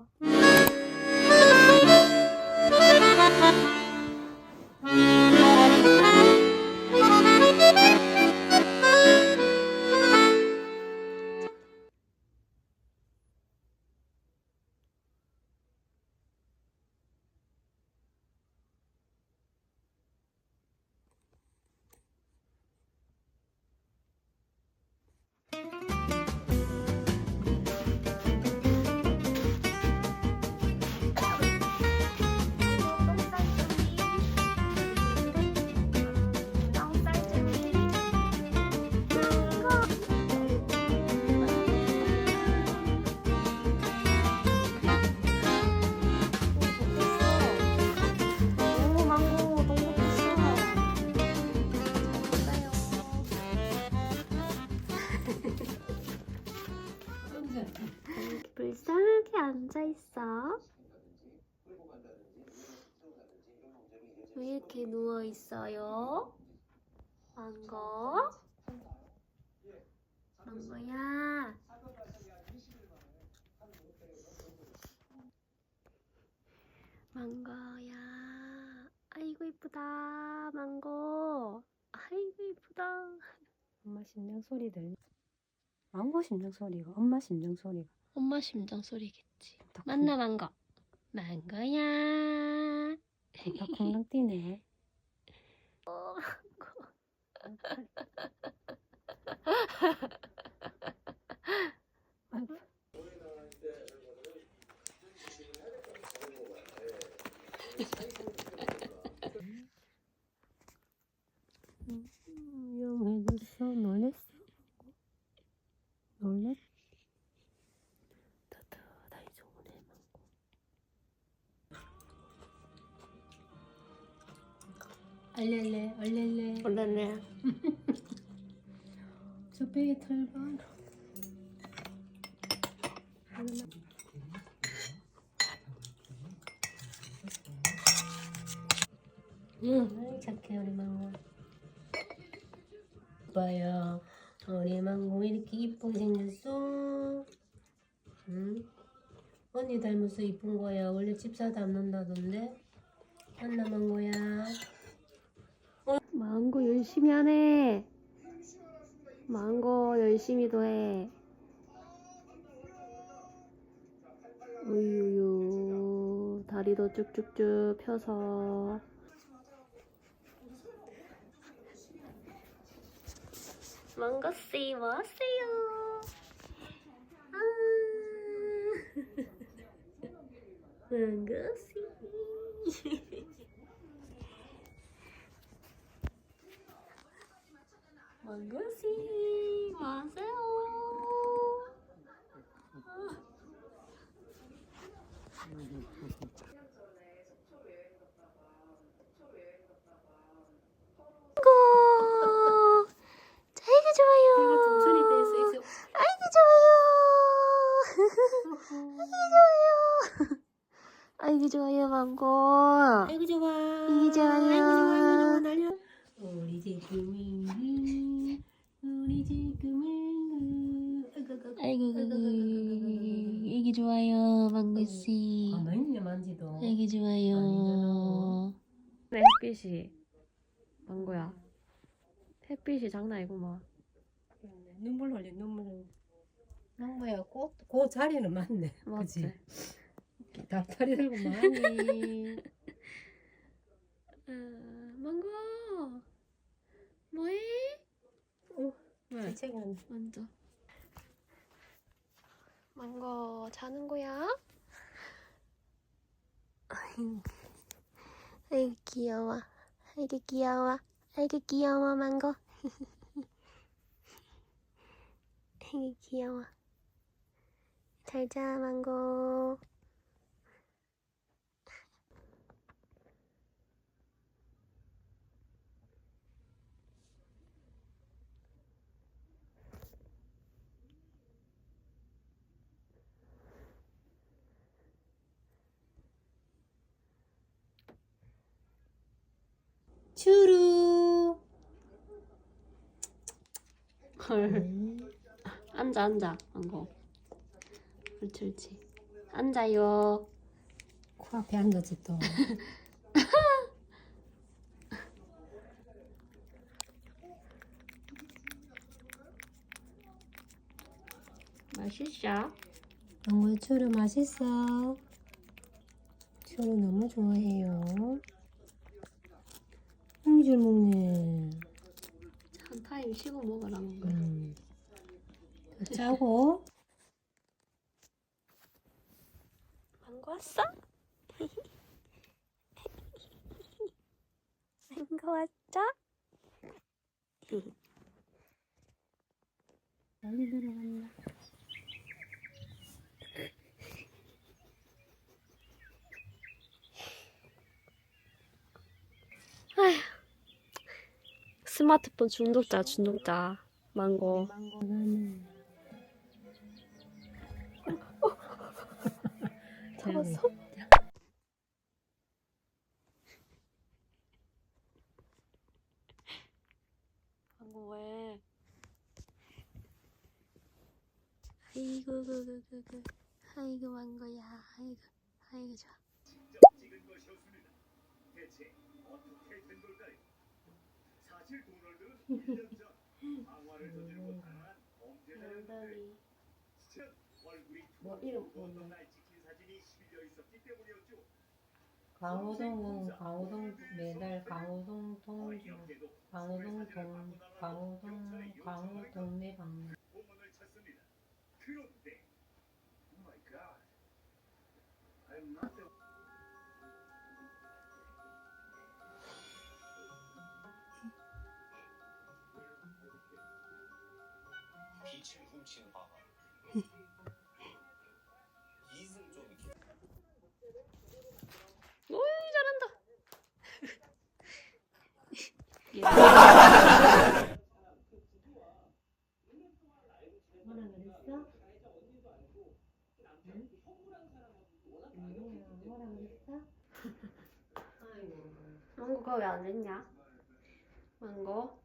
오 왜 이렇게 누워 있어요? 망고? 망고야. 망고야. 아이고 이쁘다. 망고. 아이고 이쁘다. 엄마 심장 소리 들리? 망고 심장 소리가 엄마 심장 소리가 엄마 심장 소리겠지. 더 맞나 망고? 망고야. 콩- 더 콩랑 뛰네. 얼렐레, 얼렐레. 원래는 저 배에 털봐. 응, 착해 우리 망고. 봐요, 우리 망고 왜 이렇게 이쁘게 생겼어? 응? 언니 닮아서 이쁜 거야. 원래 집사 닮는다던데. 안나 망고야. 망고 열심히 하네. 망고 열심히도 해. 우유유 다리도 쭉쭉쭉 펴서 망고씨 뭐 하세요? 아 망고씨 하세요? 망고 아이고 좋아요 낼수 있어. 아이고 좋아요 아이고 좋아요 아이고 좋아요 망고 아이고 좋아. 이게 좋아요. 아이고 좋아. 아이고 좋아. 날려. 우리 지금은 우리 지금은 아이고 아이고 이게 좋아요 망고씨 아, 너희는 만지도. 아이고 좋아요 네 햇빛이 망고야 햇빛이 장난 아니구만 눈물 흘려 눈물. 망고야 꽃 그 자리는 맞네. 맞지? 닭다리 들고 많이. 아, 망고 뭐해? 어, 왜? 책은 먼저 망고 자는 거야? 아이고 귀여워. 아이고 귀여워. 아이고 귀여워 망고. 아이고 귀여워. 잘자 망고 추루. 헐 앉아 앉아 망고 옳지 옳지 앉아요. 코앞에 앉았지 또. 맛있어? 망고야 추루 맛있어. 추루 너무 좋아해요. 음, 잘 먹네. 한 타임 쉬고 먹으라는 거야. 음. 더 짜고. 망고 왔어? 망고 왔죠? 빨리 들어간다. 스마트폰 중독자 중독자 망고 망고는. 잡았어? 망고 왜? 아이고 그그그그 아이고 망고야 아이고 아이고 좋아 사실 도널드는 1년 전 방화를 저지르고 달아난 범죄자였는데 얼굴이 뭐 이름 날 찍힌 사진이 실려 있었기 때문이었죠. 강호동은 강호동 매달 강호동 어이없게도 강호동 동 강호동 강호 동네 방문 공원을 찾습니다. 그런데 Oh my God. I'm not the 빛을 훔치는 방아. 이승적인 오이 잘한다 뭐라 그랬어? 응? 응? 뭐라 그랬어? 아이고 망고가 왜안 됐냐 망고 응.